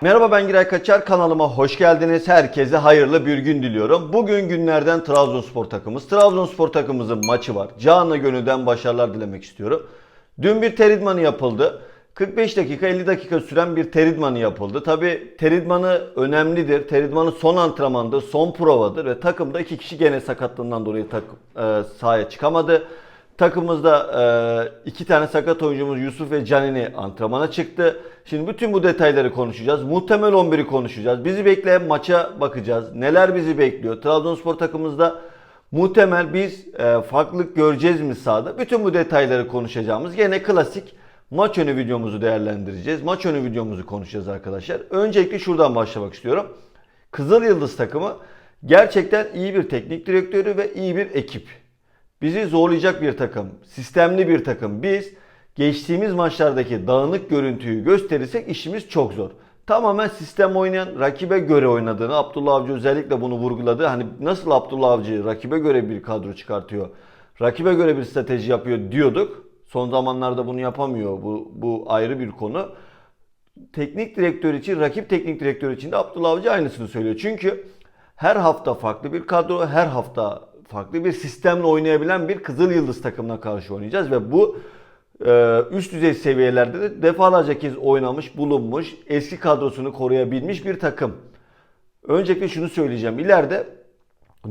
Merhaba ben Giray Kaçar kanalıma hoş geldiniz. Herkese hayırlı bir gün diliyorum. Bugün günlerden Trabzonspor takımımız. Trabzonspor takımımızın maçı var. Canı gönülden başarılar dilemek istiyorum. Dün bir teridmanı yapıldı. 45 dakika 50 dakika süren bir teridmanı yapıldı. Tabi teridmanı önemlidir. Teridmanı son antrenmandır, son provadır ve takımda iki kişi gene sakatlığından dolayı takım, e, sahaya çıkamadı. Takımımızda e, iki tane sakat oyuncumuz Yusuf ve Canini antrenmana çıktı. Şimdi bütün bu detayları konuşacağız. Muhtemel 11'i konuşacağız. Bizi bekleyen maça bakacağız. Neler bizi bekliyor? Trabzonspor takımımızda muhtemel biz e, farklılık göreceğiz mi sahada? Bütün bu detayları konuşacağımız gene klasik maç önü videomuzu değerlendireceğiz. Maç önü videomuzu konuşacağız arkadaşlar. Öncelikle şuradan başlamak istiyorum. Kızıl Yıldız takımı gerçekten iyi bir teknik direktörü ve iyi bir ekip. Bizi zorlayacak bir takım, sistemli bir takım. Biz geçtiğimiz maçlardaki dağınık görüntüyü gösterirsek işimiz çok zor. Tamamen sistem oynayan, rakibe göre oynadığını Abdullah Avcı özellikle bunu vurguladı. Hani nasıl Abdullah Avcı rakibe göre bir kadro çıkartıyor, rakibe göre bir strateji yapıyor diyorduk. Son zamanlarda bunu yapamıyor. Bu, bu ayrı bir konu. Teknik direktör için, rakip teknik direktör için de Abdullah Avcı aynısını söylüyor. Çünkü her hafta farklı bir kadro, her hafta farklı bir sistemle oynayabilen bir Kızıl Yıldız takımına karşı oynayacağız ve bu e, üst düzey seviyelerde de defalarca kez oynamış, bulunmuş, eski kadrosunu koruyabilmiş bir takım. Öncelikle şunu söyleyeceğim. İleride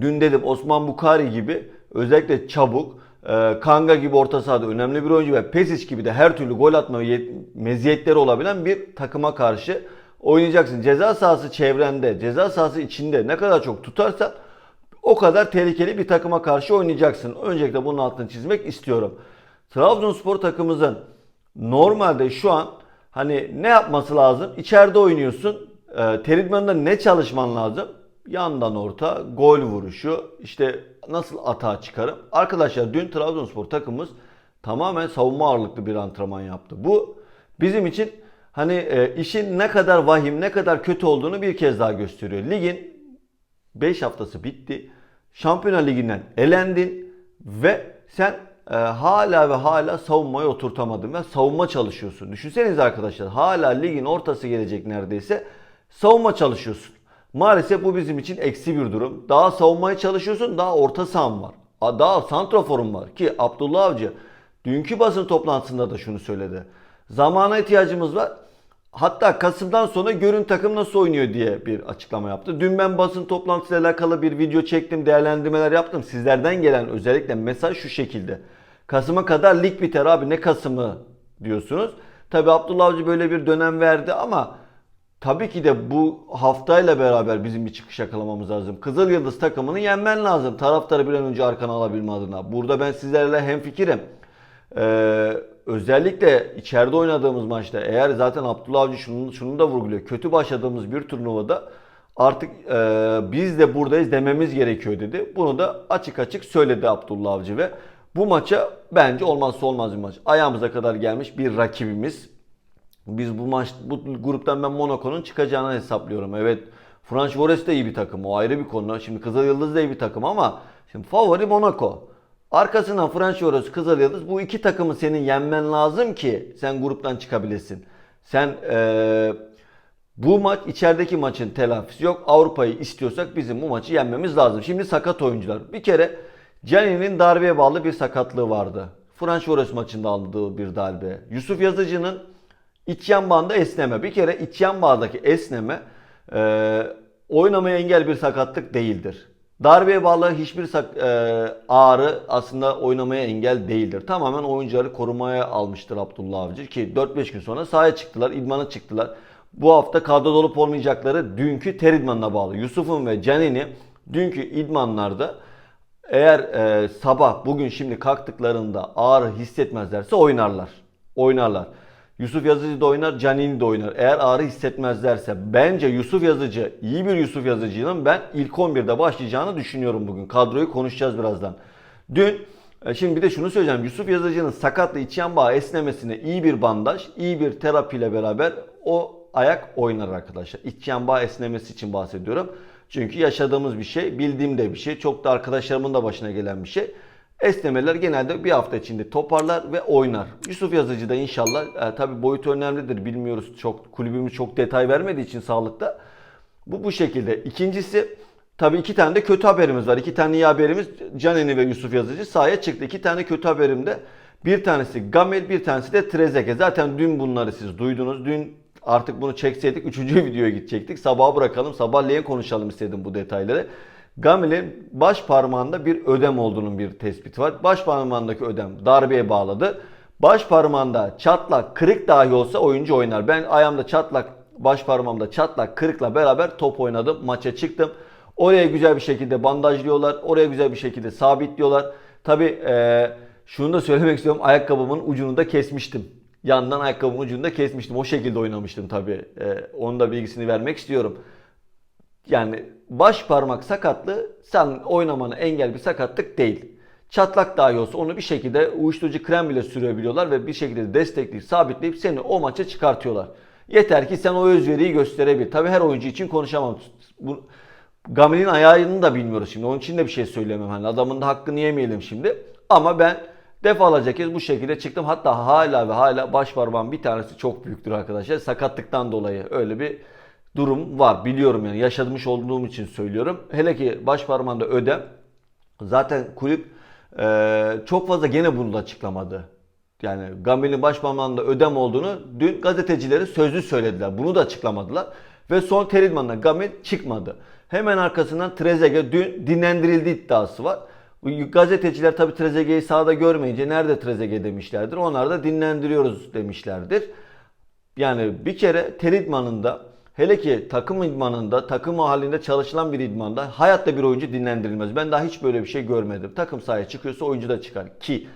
dün dedim Osman Bukari gibi özellikle çabuk, e, Kanga gibi orta sahada önemli bir oyuncu ve Pesic gibi de her türlü gol atma yet- meziyetleri olabilen bir takıma karşı oynayacaksın. Ceza sahası çevrende, ceza sahası içinde ne kadar çok tutarsan o kadar tehlikeli bir takıma karşı oynayacaksın. Öncelikle bunun altını çizmek istiyorum. Trabzonspor takımımızın normalde şu an hani ne yapması lazım? İçeride oynuyorsun. E, teridmanında ne çalışman lazım? Yandan orta, gol vuruşu, işte nasıl atağa çıkarım. Arkadaşlar dün Trabzonspor takımımız tamamen savunma ağırlıklı bir antrenman yaptı. Bu bizim için hani e, işin ne kadar vahim, ne kadar kötü olduğunu bir kez daha gösteriyor. Ligin 5 haftası bitti. Şampiyonlar Ligi'nden elendin ve sen e, hala ve hala savunmayı oturtamadın ve savunma çalışıyorsun. Düşünsenize arkadaşlar hala ligin ortası gelecek neredeyse savunma çalışıyorsun. Maalesef bu bizim için eksi bir durum. Daha savunmaya çalışıyorsun daha orta sahan var. Daha santraforun var ki Abdullah Avcı dünkü basın toplantısında da şunu söyledi. Zamana ihtiyacımız var. Hatta Kasım'dan sonra görün takım nasıl oynuyor diye bir açıklama yaptı. Dün ben basın toplantısıyla alakalı bir video çektim, değerlendirmeler yaptım. Sizlerden gelen özellikle mesaj şu şekilde. Kasım'a kadar lig biter abi ne Kasım'ı diyorsunuz. Tabi Abdullah Avcı böyle bir dönem verdi ama tabii ki de bu haftayla beraber bizim bir çıkış yakalamamız lazım. Kızıl Yıldız takımını yenmen lazım. Taraftarı bir an önce arkana alabilme adına. Burada ben sizlerle hemfikirim. Ee, özellikle içeride oynadığımız maçta eğer zaten Abdullah Avcı şunu, şunu da vurguluyor. Kötü başladığımız bir turnuvada artık e, biz de buradayız dememiz gerekiyor dedi. Bunu da açık açık söyledi Abdullah Avcı ve bu maça bence olmazsa olmaz bir maç. Ayağımıza kadar gelmiş bir rakibimiz. Biz bu maç bu gruptan ben Monaco'nun çıkacağını hesaplıyorum. Evet Frankfurt de iyi bir takım. O ayrı bir konu. Şimdi Kızıl Yıldız da iyi bir takım ama şimdi favori Monaco. Arkasından Frankfurt, Kızıl Yıldız bu iki takımı senin yenmen lazım ki sen gruptan çıkabilesin. Sen eee, bu maç içerideki maçın telafisi yok. Avrupa'yı istiyorsak bizim bu maçı yenmemiz lazım. Şimdi sakat oyuncular. Bir kere Cani'nin darbeye bağlı bir sakatlığı vardı. Frankfurt maçında aldığı bir darbe. Yusuf Yazıcı'nın iç yan bağında esneme. Bir kere iç yan bağdaki esneme e, oynamaya engel bir sakatlık değildir. Darbeye bağlı hiçbir sak- e, ağrı aslında oynamaya engel değildir. Tamamen oyuncuları korumaya almıştır Abdullah Avcı ki 4-5 gün sonra sahaya çıktılar, idmana çıktılar. Bu hafta kadroda olup olmayacakları dünkü ter idmanına bağlı. Yusuf'un ve Canini dünkü idmanlarda eğer e, sabah bugün şimdi kalktıklarında ağrı hissetmezlerse oynarlar. Oynarlar. Yusuf Yazıcı da oynar, Canini de oynar. Eğer ağrı hissetmezlerse bence Yusuf Yazıcı, iyi bir Yusuf Yazıcı'nın ben ilk 11'de başlayacağını düşünüyorum bugün. Kadroyu konuşacağız birazdan. Dün e, Şimdi bir de şunu söyleyeceğim. Yusuf Yazıcı'nın sakatlı iç yan bağı esnemesine iyi bir bandaj, iyi bir terapiyle beraber o ayak oynar arkadaşlar. İç yan bağı esnemesi için bahsediyorum. Çünkü yaşadığımız bir şey, bildiğim de bir şey. Çok da arkadaşlarımın da başına gelen bir şey. Esnemeler genelde bir hafta içinde toparlar ve oynar. Yusuf Yazıcı da inşallah e, tabi boyutu önemlidir bilmiyoruz çok kulübümüz çok detay vermediği için sağlıkta. Bu bu şekilde. İkincisi tabii iki tane de kötü haberimiz var. İki tane iyi haberimiz Canini ve Yusuf Yazıcı sahaya çıktı. İki tane kötü haberim de bir tanesi Gamel bir tanesi de Trezege. Zaten dün bunları siz duydunuz. Dün artık bunu çekseydik üçüncü videoya gidecektik. Sabaha bırakalım. Sabahleyin konuşalım istedim bu detayları. Gamel'in baş parmağında bir ödem olduğunun bir tespiti var. Baş parmağındaki ödem darbeye bağladı. Baş parmağında çatlak, kırık dahi olsa oyuncu oynar. Ben ayağımda çatlak, baş parmağımda çatlak, kırıkla beraber top oynadım. Maça çıktım. Oraya güzel bir şekilde bandajlıyorlar. Oraya güzel bir şekilde sabitliyorlar. Tabi e, şunu da söylemek istiyorum. Ayakkabımın ucunu da kesmiştim. Yandan ayakkabımın ucunu da kesmiştim. O şekilde oynamıştım tabi. E, onun da bilgisini vermek istiyorum. Yani baş parmak sakatlığı sen oynamanı engel bir sakatlık değil. Çatlak dahi olsa onu bir şekilde uyuşturucu krem bile sürebiliyorlar ve bir şekilde destekleyip sabitleyip seni o maça çıkartıyorlar. Yeter ki sen o özveriyi gösterebil. Tabi her oyuncu için konuşamam. Bu, Gamel'in ayağını da bilmiyoruz şimdi. Onun için de bir şey söylemem. Hani adamın da hakkını yemeyelim şimdi. Ama ben defalarca kez bu şekilde çıktım. Hatta hala ve hala baş parmağım bir tanesi çok büyüktür arkadaşlar. Sakatlıktan dolayı öyle bir durum var. Biliyorum yani yaşamış olduğum için söylüyorum. Hele ki baş parmağında ödem. Zaten kulüp e, çok fazla gene bunu da açıklamadı. Yani Gamel'in baş parmağında ödem olduğunu dün gazetecilere sözlü söylediler. Bunu da açıklamadılar. Ve son Teridman'la Gamel çıkmadı. Hemen arkasından Trezeguet dün dinlendirildi iddiası var. Gazeteciler tabi Trezeguet'i sahada görmeyince nerede Trezeguet demişlerdir. Onlar da dinlendiriyoruz demişlerdir. Yani bir kere Teridman'ın da hele ki takım idmanında, takım halinde çalışılan bir idmanda hayatta bir oyuncu dinlendirilmez. Ben daha hiç böyle bir şey görmedim. Takım sahaya çıkıyorsa oyuncu da çıkar. Ki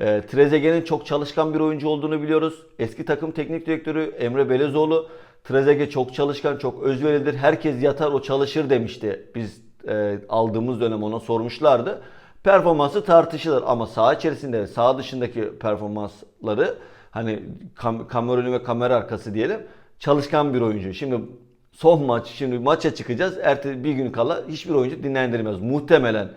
e, Trezeguet'in çok çalışkan bir oyuncu olduğunu biliyoruz. Eski takım teknik direktörü Emre Belezoğlu Trezeguet çok çalışkan, çok özveridir. Herkes yatar o çalışır demişti. Biz e, aldığımız dönem ona sormuşlardı. Performansı tartışılır ama saha içerisinde saha dışındaki performansları hani kam kameronu ve kamera arkası diyelim çalışkan bir oyuncu. Şimdi son maç, şimdi maça çıkacağız. Ertesi bir gün kala hiçbir oyuncu dinlendirilmez. Muhtemelen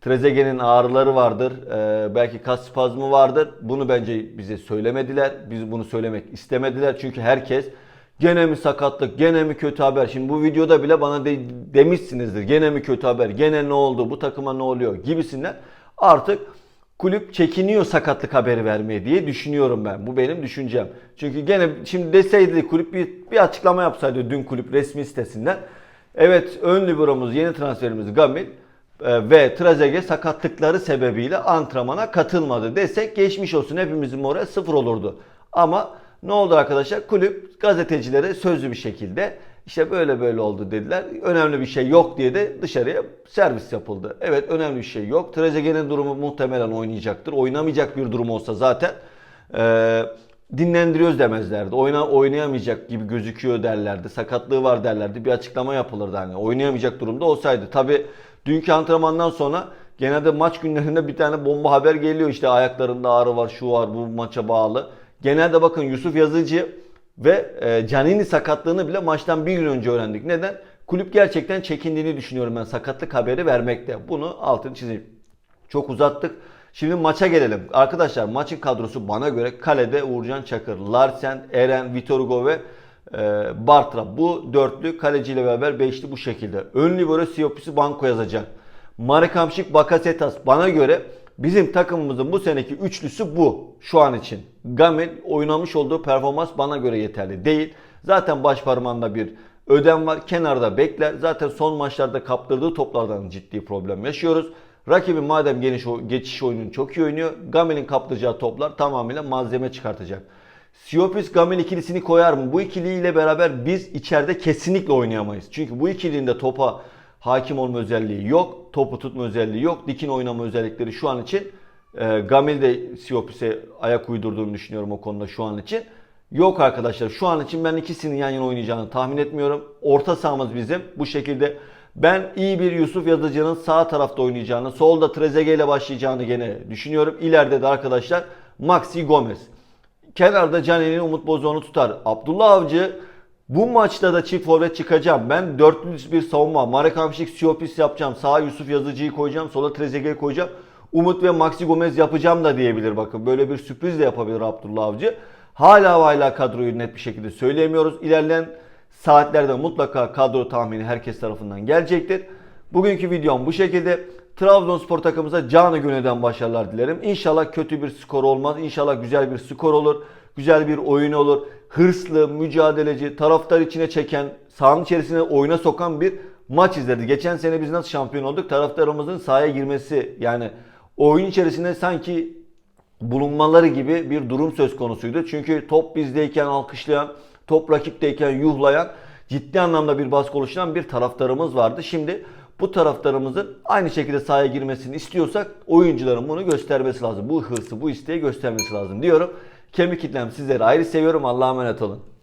Trezeguet'in ağrıları vardır. Ee, belki kas spazmı vardır. Bunu bence bize söylemediler. Biz bunu söylemek istemediler. Çünkü herkes Gene mi sakatlık, gene mi kötü haber? Şimdi bu videoda bile bana de, demişsinizdir. Gene mi kötü haber, gene ne oldu, bu takıma ne oluyor gibisinden. Artık kulüp çekiniyor sakatlık haberi vermeye diye düşünüyorum ben. Bu benim düşüncem. Çünkü gene şimdi deseydi kulüp bir, bir açıklama yapsaydı dün kulüp resmi sitesinden. Evet ön liberomuz, yeni transferimiz Gamil e, ve Trezeguet sakatlıkları sebebiyle antrenmana katılmadı desek geçmiş olsun hepimizin moral sıfır olurdu. Ama ne oldu arkadaşlar? Kulüp gazetecilere sözlü bir şekilde işte böyle böyle oldu dediler. Önemli bir şey yok diye de dışarıya servis yapıldı. Evet önemli bir şey yok. Trezeguet'in durumu muhtemelen oynayacaktır. Oynamayacak bir durum olsa zaten e, dinlendiriyoruz demezlerdi. Oyna, oynayamayacak gibi gözüküyor derlerdi. Sakatlığı var derlerdi. Bir açıklama yapılırdı hani. Oynayamayacak durumda olsaydı. Tabi dünkü antrenmandan sonra genelde maç günlerinde bir tane bomba haber geliyor. İşte ayaklarında ağrı var, şu var, bu maça bağlı. Genelde bakın Yusuf Yazıcı ve e, Canini sakatlığını bile maçtan bir gün önce öğrendik. Neden? Kulüp gerçekten çekindiğini düşünüyorum ben sakatlık haberi vermekte. Bunu altını çizeyim. Çok uzattık. Şimdi maça gelelim. Arkadaşlar maçın kadrosu bana göre kalede Uğurcan Çakır, Larsen, Eren, Vitor Hugo ve e, Bartra. Bu dörtlü kaleciyle beraber beşli bu şekilde. Ön libero Siopisi Banko yazacak. Marek Hamşik, Bakasetas bana göre Bizim takımımızın bu seneki üçlüsü bu şu an için. Gamel oynamış olduğu performans bana göre yeterli değil. Zaten baş parmağında bir ödem var. Kenarda bekler. Zaten son maçlarda kaptırdığı toplardan ciddi problem yaşıyoruz. Rakibi madem geniş geçiş oyununu çok iyi oynuyor. Gamel'in kaptıracağı toplar tamamıyla malzeme çıkartacak. Siopis Gamel ikilisini koyar mı? Bu ikiliyle beraber biz içeride kesinlikle oynayamayız. Çünkü bu ikilinin de topa hakim olma özelliği yok. Topu tutma özelliği yok. Dikin oynama özellikleri şu an için e, Gamil de Siopis'e ayak uydurduğunu düşünüyorum o konuda şu an için. Yok arkadaşlar şu an için ben ikisinin yan yana oynayacağını tahmin etmiyorum. Orta sahamız bizim bu şekilde. Ben iyi bir Yusuf Yazıcı'nın sağ tarafta oynayacağını, solda Trezeguet ile başlayacağını gene düşünüyorum. İleride de arkadaşlar Maxi Gomez. Kenarda Caner'in Umut Bozoğlu tutar. Abdullah Avcı bu maçta da çift forvet çıkacağım. Ben dörtlü bir savunma. Marek Hamşik, Siopis yapacağım. Sağa Yusuf Yazıcı'yı koyacağım. Sola Trezeguet'i koyacağım. Umut ve Maxi Gomez yapacağım da diyebilir bakın. Böyle bir sürpriz de yapabilir Abdullah Avcı. Hala hala kadroyu net bir şekilde söyleyemiyoruz. İlerleyen saatlerde mutlaka kadro tahmini herkes tarafından gelecektir. Bugünkü videom bu şekilde. Trabzonspor takımımıza canı gönülden başarılar dilerim. İnşallah kötü bir skor olmaz. İnşallah güzel bir skor olur. Güzel bir oyun olur. Hırslı, mücadeleci, taraftar içine çeken, sahanın içerisine oyuna sokan bir maç izledi. Geçen sene biz nasıl şampiyon olduk? Taraftarımızın sahaya girmesi yani oyun içerisinde sanki bulunmaları gibi bir durum söz konusuydu. Çünkü top bizdeyken alkışlayan, top rakipteyken yuhlayan, ciddi anlamda bir baskı oluşturan bir taraftarımız vardı. Şimdi bu taraftarımızın aynı şekilde sahaya girmesini istiyorsak oyuncuların bunu göstermesi lazım. Bu hırsı, bu isteği göstermesi lazım diyorum. Kemik kitlem sizleri ayrı seviyorum. Allah'a emanet olun.